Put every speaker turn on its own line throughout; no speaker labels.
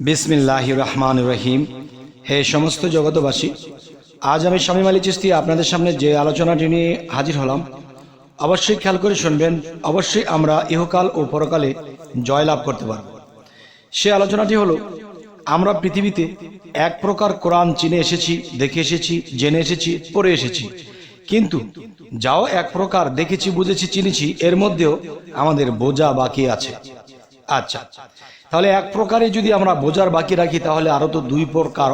বিসমিল্লাহ রহমান রহিম। হে সমস্ত জগতবাসী আজ আমি স্বামী আলী চিস্তি আপনাদের সামনে যে আলোচনাটি নিয়ে হাজির হলাম, অবশ্যই খেয়াল করে শুনবেন, অবশ্যই আমরা ইহকাল ও পরকালে জয়লাভ করতে পারব। সে আলোচনাটি হলো, আমরা পৃথিবীতে এক প্রকার কোরআন চিনে এসেছি, দেখে এসেছি, জেনে এসেছি, পড়ে এসেছি। কিন্তু যাও এক প্রকার দেখেছি, বুঝেছি, চিনেছি, এর মধ্যেও আমাদের বোঝা বাকি আছে। আচ্ছা তাহলে এক প্রকারে যদি আমরা বোঝার বাকি রাখি, তাহলে আরও তো দুই প্রকার,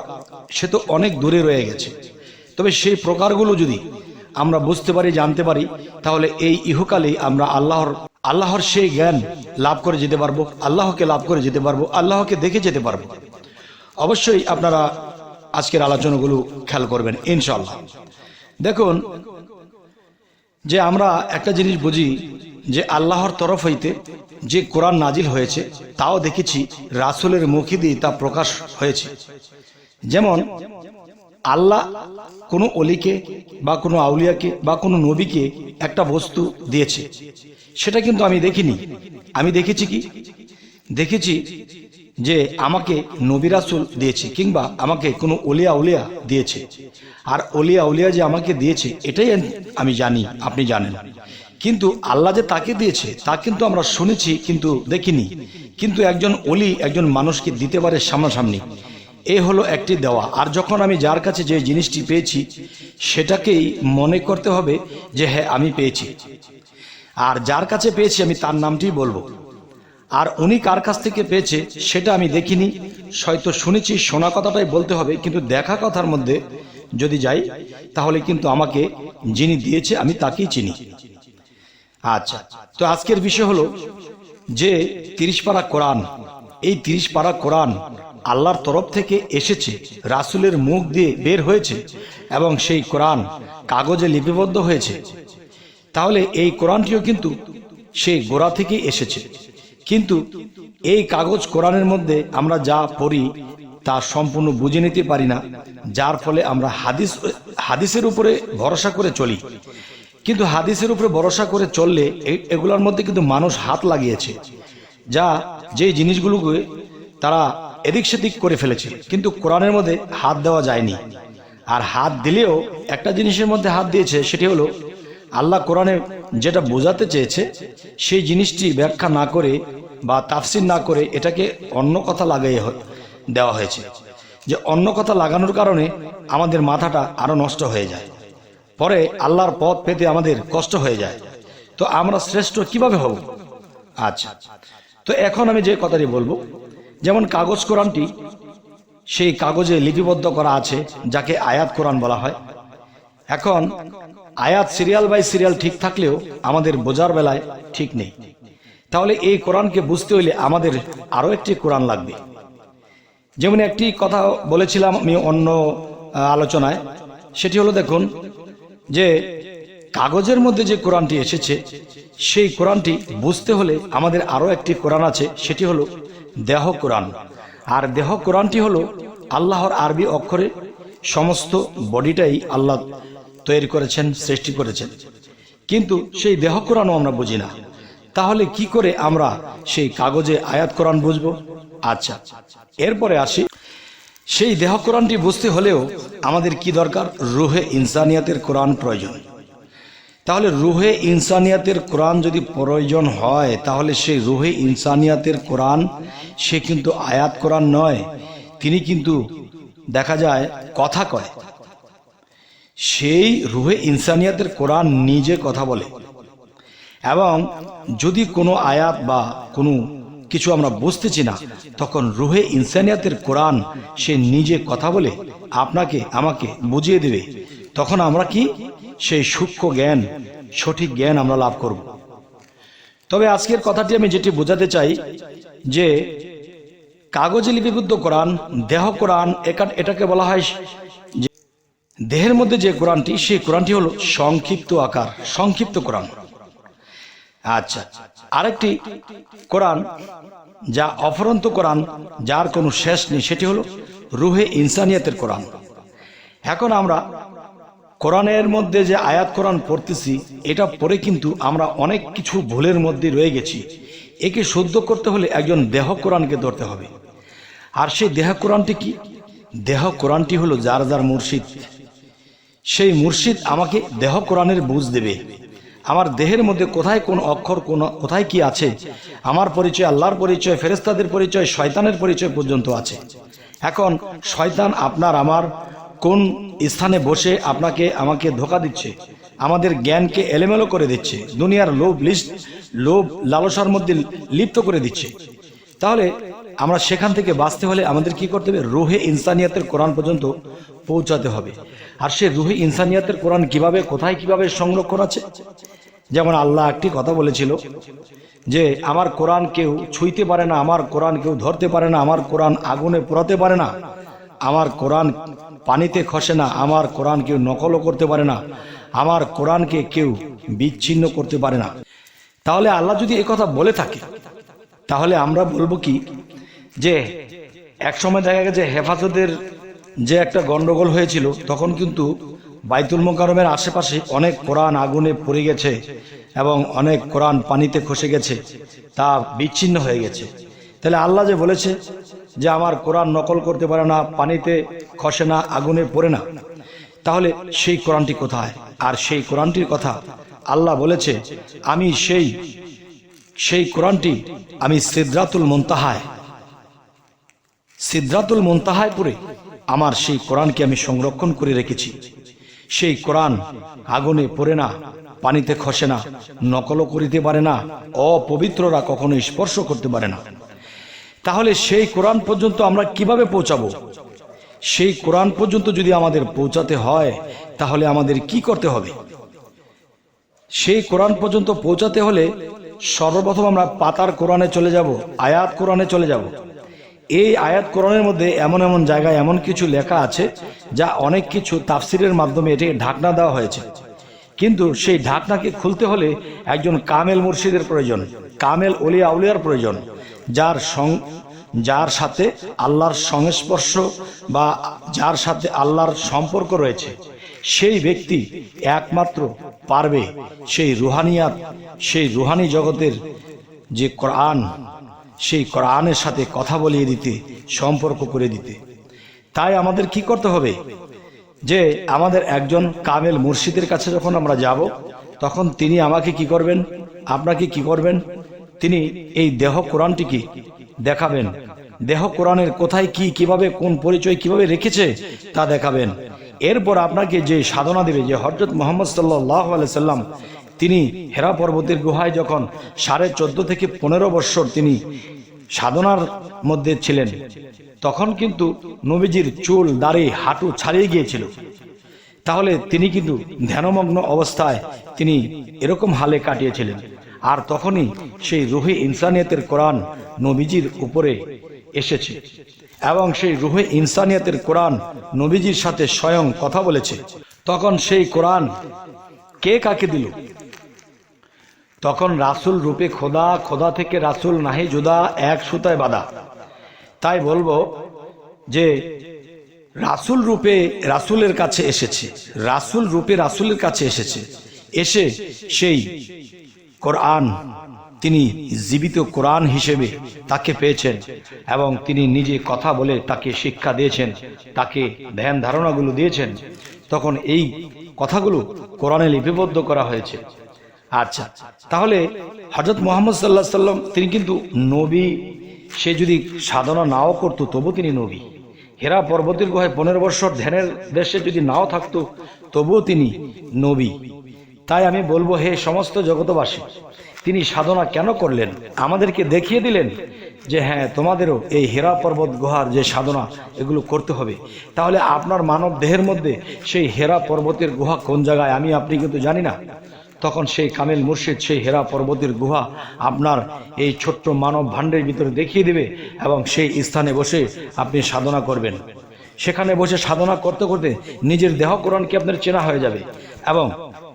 সে তো অনেক দূরে রয়ে গেছে। তবে সেই প্রকারগুলো যদি আমরা বুঝতে পারি, জানতে পারি, তাহলে এই ইহকালে আমরা আল্লাহর আল্লাহর সেই জ্ঞান লাভ করে যেতে পারব, আল্লাহকে লাভ করে যেতে পারব, আল্লাহকে দেখে যেতে পারব। অবশ্যই আপনারা আজকের আলোচনাগুলো খেয়াল করবেন ইনশাল্লাহ দেখুন, যে আমরা একটা জিনিস বুঝি, যে আল্লাহর তরফ হইতে যে কোরআন নাজিল হয়েছে, তাও দেখেছি রাসুলের মুখে দিয়ে তা প্রকাশ হয়েছে। যেমন, আল্লাহ কোনো অলিকে বা কোনো আউলিয়াকে বা কোনো নবীকে একটা বস্তু দিয়েছে। সেটা কিন্তু আমি দেখিনি। আমি দেখেছি কি? দেখেছি যে আমাকে নবী রাসুল দিয়েছে কিংবা আমাকে কোনো অলিয়া উলিয়া দিয়েছে। আর অলিয়া উলিয়া যে আমাকে দিয়েছে, এটাই আমি জানি, আপনি জানেন। কিন্তু আল্লাহ যে তাকে দিয়েছে, তা কিন্তু আমরা শুনেছি কিন্তু দেখিনি। কিন্তু একজন অলি একজন মানুষকে দিতে পারে সামনাসামনি। এ হলো একটি দেওয়া। আর যখন আমি যার কাছে যে জিনিসটি পেয়েছি, সেটাকেই মনে করতে হবে যে হ্যাঁ আমি পেয়েছি। আর যার কাছে পেয়েছি, আমি তার নামটি বলব। আর উনি কার কাছ থেকে পেয়েছে, সেটা আমি দেখিনি। হয়তো শুনেছি, শোনা কথাটাই বলতে হবে, কিন্তু দেখা কথার মধ্যে যদি যাই, তাহলে কিন্তু আমাকে যিনি দিয়েছে, আমি তাকেই চিনি। আচ্ছা তো আজকের বিষয় হলো যে তিরিশ পারা কোরআন, এই তিরিশ পারা কোরআন আল্লাহর তরফ থেকে এসেছে, রাসুলের মুখ দিয়ে বের হয়েছে এবং সেই কোরআন কাগজে লিপিবদ্ধ হয়েছে। তাহলে এই কোরআনটিও কিন্তু সেই গোড়া থেকে এসেছে। কিন্তু এই কাগজ কোরআনের মধ্যে আমরা যা পড়ি তা সম্পূর্ণ বুঝে নিতে পারি না, যার ফলে আমরা হাদিস, হাদিসের উপরে ভরসা করে চলি। কিন্তু হাদিসের উপরে ভরসা করে চললে এগুলোর মধ্যে কিন্তু মানুষ হাত লাগিয়েছে, যা যে জিনিসগুলোকে তারা এদিক সেদিক করে ফেলেছে। কিন্তু কোরআনের মধ্যে হাত দেওয়া যায়নি। আর হাত দিলেও একটা জিনিসের মধ্যে হাত দিয়েছে, সেটি হলো আল্লাহ কোরআনে যেটা বোঝাতে চেয়েছে, সেই জিনিসটি ব্যাখ্যা না করে বা তাফসির না করে এটাকে অন্য কথা লাগাই দেওয়া হয়েছে। যে অন্য কথা লাগানোর কারণে আমাদের মাথাটা আরও নষ্ট হয়ে যায়। পরে আল্লাহর পথ পেতে আমাদের কষ্ট হয়ে যায়। তো আমরা শ্রেষ্ঠ কীভাবে হব? আচ্ছা তো এখন আমি যে কথাটি বলব, যেমন কাগজ কোরআনটি, সেই কাগজে লিপিবদ্ধ করা আছে, যাকে আয়াত কোরআন বলা হয়। এখন আয়াত সিরিয়াল বাই সিরিয়াল ঠিক থাকলেও আমাদের বোঝার বেলায় ঠিক নেই। তাহলে এই কোরআনকে বুঝতে হইলে আমাদের আরও একটি কোরআন লাগবে। যেমন একটি কথা বলেছিলাম আমি অন্য আলোচনায়, সেটি হলো দেখুন যে কাগজের মধ্যে যে কোরআনটি এসেছে, সেই কোরআনটি বুঝতে হলে আমাদের আরও একটি কোরআন আছে, সেটি হলো দেহ কোরআন। আর দেহ কোরআনটি হলো আল্লাহর আরবি অক্ষরে সমস্ত বডিটাই আল্লাহ তৈরি করেছেন, সৃষ্টি করেছেন। কিন্তু সেই দেহ কোরআনও আমরা বুঝি না। তাহলে কি করে আমরা সেই কাগজে আয়াত কোরআন বুঝব? আচ্ছা এরপরে আসি সেই দেহ কোরআনটি বুঝতে হলেও আমাদের কি দরকার? রুহে ইনসানিয়াতের কোরআন প্রয়োজন। তাহলে রুহে ইনসানিয়াতের কোরআন যদি প্রয়োজন হয়, তাহলে সেই রুহে ইনসানিয়াতের কোরআন, সে কিন্তু আয়াত কোরআন নয়, তিনি কিন্তু দেখা যায় কথা কয়। সেই রুহে ইনসানিয়াতের কোরআন নিজে কথা বলে। এবং যদি কোনো আয়াত বা কোনো কিছু আমরা বুঝতেছি না। তখন রুহে ইনসানিয়াতের কোরআন সে নিজে কথা বলে আপনাকে, আমাকে বুঝিয়ে দেবে। তখন আমরা কি? সেই সূক্ষ্ম জ্ঞান, সঠিক জ্ঞান আমরা লাভ করব। তবে আজকের কথাটি আমি যেটি বোঝাতে চাই যে কাগজে লিপিবদ্ধ কোরআন, দেহ কোরআন এটাকে বলা হয় যে দেহের মধ্যে যে কোরআনটি, সেই কোরআনটি হলো সংক্ষিপ্ত আকার, সংক্ষিপ্ত কোরআন। আচ্ছা। আরেকটি কোরআন যা অফরন্ত কোরআন, যার কোনো শেষ নেই, সেটি হলো রুহে ইনসানিয়াতের কোরআন। এখন আমরা কোরআনের মধ্যে যে আয়াত কোরআন পড়তেছি, এটা পড়ে কিন্তু আমরা অনেক কিছু ভুলের মধ্যে রয়ে গেছি। একে শুদ্ধ করতে হলে একজন দেহ কোরআনকে ধরতে হবে। আর সেই দেহ কোরআনটি কি? দেহ কোরআনটি হলো যার যার মুর্শিদ। সেই মুর্শিদ আমাকে দেহ কোরআনের বুঝ দেবে। আমার দেহের মধ্যে কোথায় কোন অক্ষর, কোন, কোথায় কি আছে? আমার পরিচয় আল্লাহর পরিচয় ফেরেস্তাদের পরিচয়, শয়তানের পরিচয় পর্যন্ত আছে। এখন শয়তান আপনার আমার কোন স্থানে বসে আপনাকে, আমাকে ধোকা দিচ্ছে, আমাদের জ্ঞানকে এলোমেলো করে দিচ্ছে, দুনিয়ার লোভ, লিস্ট, লোভ, লালসার মধ্যে লিপ্ত করে দিচ্ছে। তাহলে আমরা সেখান থেকে বাঁচতে হলে আমাদের কি করতে হবে? রুহে ইনসানিয়াতের কোরআন পর্যন্ত পৌঁছাতে হবে। আর সে রুহে ইনসানিয়াতের কোরআন কীভাবে, কোথায় কীভাবে সংরক্ষণ আছে? যেমন আল্লাহ একটি কথা বলেছিল যে, আমার কোরআন কেউ ছুঁইতে পারে না, আমার কোরআন কেউ ধরতে পারে না, আমার কোরআন আগুনে পোড়াতে পারে না, আমার কোরআন পানিতে খসে না, আমার কোরআন কেউ নকলও করতে পারে না, আমার কোরআনকে কেউ বিচ্ছিন্ন করতে পারে না। তাহলে আল্লাহ যদি কথা বলে থাকে, তাহলে আমরা বলব কি যে এক সময় দেখা গেছে হেফাজতের যে একটা গন্ডগোল হয়েছিল, তখন কিন্তু বাইতুল মোকারমের আশেপাশে অনেক কোরআন আগুনে পড়ে গেছে এবং অনেক কোরআন পানিতে খসে গেছে, তা বিচ্ছিন্ন হয়ে গেছে। তাহলে আল্লাহ যে বলেছে যে আমার কোরআন নকল করতে পারে না, পানিতে খসে না, আগুনে পড়ে না, তাহলে সেই কোরআনটি কোথায়? আর সেই কোরআনটির কথা আল্লাহ বলেছে, আমি সেই সেই কোরআনটি আমি সিদ্রাতুল মন্তাহায় সিদ্রাতুল মন্তাহায় পরে আমার সেই কোরআনকে আমি সংরক্ষণ করে রেখেছি। সেই কোরআন আগুনে পড়ে না, পানিতে খসে না, নকলও করিতে পারে না, অপবিত্ররা কখনো স্পর্শ করতে পারে না। তাহলে সেই কোরআন পর্যন্ত আমরা কীভাবে পৌঁছাবো? সেই কোরআন পর্যন্ত যদি আমাদের পৌঁছাতে হয়, তাহলে আমাদের কি করতে হবে? সেই কোরআন পর্যন্ত পৌঁছাতে হলে সর্বপ্রথম আমরা পাতার কোরআনে চলে যাব, আয়াত কোরআনে চলে যাব। এই আয়াত কোরআনের মধ্যে এমন এমন জায়গায় এমন কিছু লেখা আছে যা অনেক কিছু তাফসিরের মাধ্যমে এটাকে ঢাকনা দেওয়া হয়েছে। কিন্তু সেই ঢাকনাকে খুলতে হলে একজন কামেল মুর্শিদের প্রয়োজন, কামেল অলিয়া আউলিয়ার প্রয়োজন, যার সং যার সাথে আল্লাহর সংস্পর্শ বা যার সাথে আল্লাহর সম্পর্ক রয়েছে, সেই ব্যক্তি একমাত্র পারবে সেই রুহানিয়াত, সেই রুহানি জগতের যে কোরআন সেই কোরআনের সাথে কথা বলিয়ে দিতে, সম্পর্ক করে দিতে। তাই আমাদের কি করতে হবে? যে আমাদের একজন কামেল মুর্শিদের কাছে যখন আমরা যাব, তখন তিনি আমাকে কি করবেন? আপনাকে কি করবেন? তিনি এই দেহ কোরআনটিকে দেখাবেন। দেহ কোরআনের কোথায় কি, কীভাবে, কোন পরিচয় কীভাবে রেখেছে তা দেখাবেন। এরপর আপনাকে যে সাধনা দেবে, যে হজরত মোহাম্মদ সাল্লাহ সাল্লাম তিনি হেরা পর্বতের গুহায় যখন সাড়ে চোদ্দ থেকে পনেরো বৎসর তিনি সাধনার মধ্যে ছিলেন, তখন কিন্তু নবীজির চুল, দাড়ি, হাঁটু ছাড়িয়ে গিয়েছিল। তাহলে তিনি কিন্তু ধ্যানমগ্ন অবস্থায় তিনি এরকম হালে কাটিয়েছিলেন। আর তখনই সেই রুহে ইনসানিয়তের কোরআন নবীজির উপরে এসেছে এবং সেই রুহে ইনসানিয়তের কোরআন নবীজির সাথে স্বয়ং কথা বলেছে। তখন সেই কোরআন কে কাকে দিল? তখন রাসুল রূপে খোদা খোদা থেকে রাসুল নাহি জুদা, এক সুতায় বাঁধা। তাই বলব যে, রাসুল রূপে রাসুলের কাছে এসেছে। রাসুল রূপে রাসুলের কাছে এসেছে। এসে সেই কোরআন, তিনি জীবিত কোরআন হিসেবে তাকে পেয়েছেন এবং তিনি নিজে কথা বলে তাকে শিক্ষা দিয়েছেন, তাকে ধ্যান ধারণাগুলো দিয়েছেন। তখন এই কথাগুলো কোরআনে লিপিবদ্ধ করা হয়েছে। আচ্ছা তাহলে হজরত মোহাম্মদ সাল্লাহ সাল্লাম তিনি কিন্তু নবী। সে যদি সাধনা নাও করতো তবু তিনি নবী। হেরা পর্বতের গুহায় পনেরো বছর ধ্যানের দেশে যদি নাও থাকতো, তবুও তিনি নবী। তাই আমি বলব, হে সমস্ত জগতবাসী তিনি সাধনা কেন করলেন? আমাদেরকে দেখিয়ে দিলেন যে হ্যাঁ তোমাদেরও এই হেরা পর্বত গুহার যে সাধনা, এগুলো করতে হবে। তাহলে আপনার মানব দেহের মধ্যে সেই হেরা পর্বতের গুহা কোন জায়গায়? আমি, আপনি কিন্তু জানি না। তখন সেই কামিল মুর্শিদ, সেই হেরা পর্বতের গুহা আপনার এই ছোট্ট মানব ভাণ্ডের ভিতরে দেখিয়ে দেবে এবং সেই স্থানে বসে আপনি সাধনা করবেন। সেখানে বসে সাধনা করতে করতে নিজের দেহ আপনার চেনা হয়ে যাবে এবং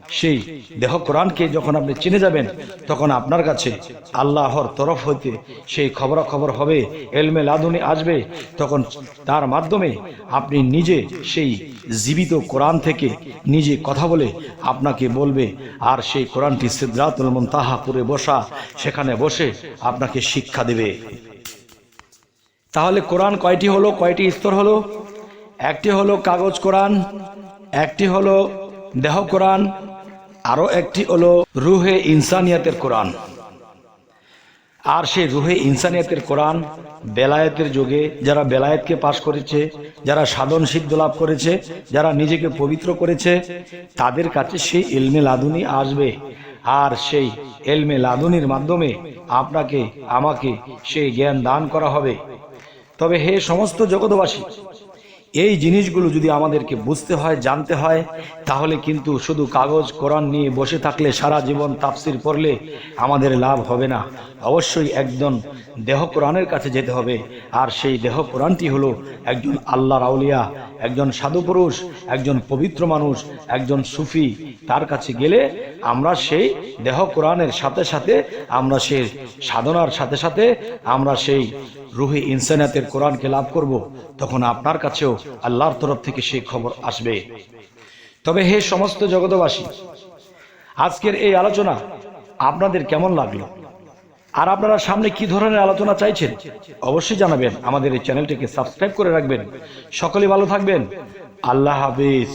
সেই দেহ কোরআনকে যখন আপনি চিনে যাবেন, তখন আপনার কাছে আল্লাহর তরফ হইতে সেই খবরাখবর হবে, এলমে লাদুনি আসবে, তখন তার মাধ্যমে আপনি নিজে সেই জীবিত কোরআন থেকে নিজে কথা বলে আপনাকে বলবে, আর সেই কোরআনটি সিদ্ধাতুল তাহাপুরে বসা, সেখানে বসে আপনাকে শিক্ষা দেবে। তাহলে কোরআন কয়টি হলো, কয়টি স্তর হলো? একটি হলো কাগজ কোরআন, একটি হলো দেহ কোরআন আরও একটি হলো রুহে ইনসানিয়াতের কোরআন। আর সেই রুহে ইনসানিয়াতের কোরআন বেলায়েতের যুগে যারা বেলায়েতকে পাশ করেছে, যারা সাধন সিদ্ধ লাভ করেছে, যারা নিজেকে পবিত্র করেছে, তাদের কাছে সেই এলমে লাদুনি আসবে। আর সেই এলমে লাদুনির মাধ্যমে আপনাকে, আমাকে সেই জ্ঞান দান করা হবে। তবে হে সমস্ত জগতবাসী এই জিনিসগুলো যদি আমাদেরকে বুঝতে হয়, জানতে হয়, তাহলে কিন্তু শুধু কাগজ, কোরআন নিয়ে বসে থাকলে সারা জীবন তাফসির পড়লে আমাদের লাভ হবে না। অবশ্যই একজন দেহ কোরআনের কাছে যেতে হবে। আর সেই দেহ কোরআনটি হলো একজন আল্লাহ রাউলিয়া একজন সাধু পুরুষ, একজন পবিত্র মানুষ, একজন সুফি। তার কাছে গেলে আমরা সেই দেহ কোরআনের সাথে সাথে, আমরা সেই সাধনার সাথে সাথে, আমরা সেই রুহি ইনসানিয়াতের কোরআনকে লাভ করব। তখন আপনার কাছেও আল্লাহর তরফ থেকে সেই খবর আসবে। তবে হে সমস্ত জগতবাসী আজকের এই আলোচনা আপনাদের কেমন লাগল? আর আপনারা সামনে কি ধরনের আলোচনা চাইছেন, অবশ্যই জানাবেন। আমাদের এই চ্যানেলটিকে সাবস্ক্রাইব করে রাখবেন। সকলে ভালো থাকবেন। আল্লাহ হাফিজ।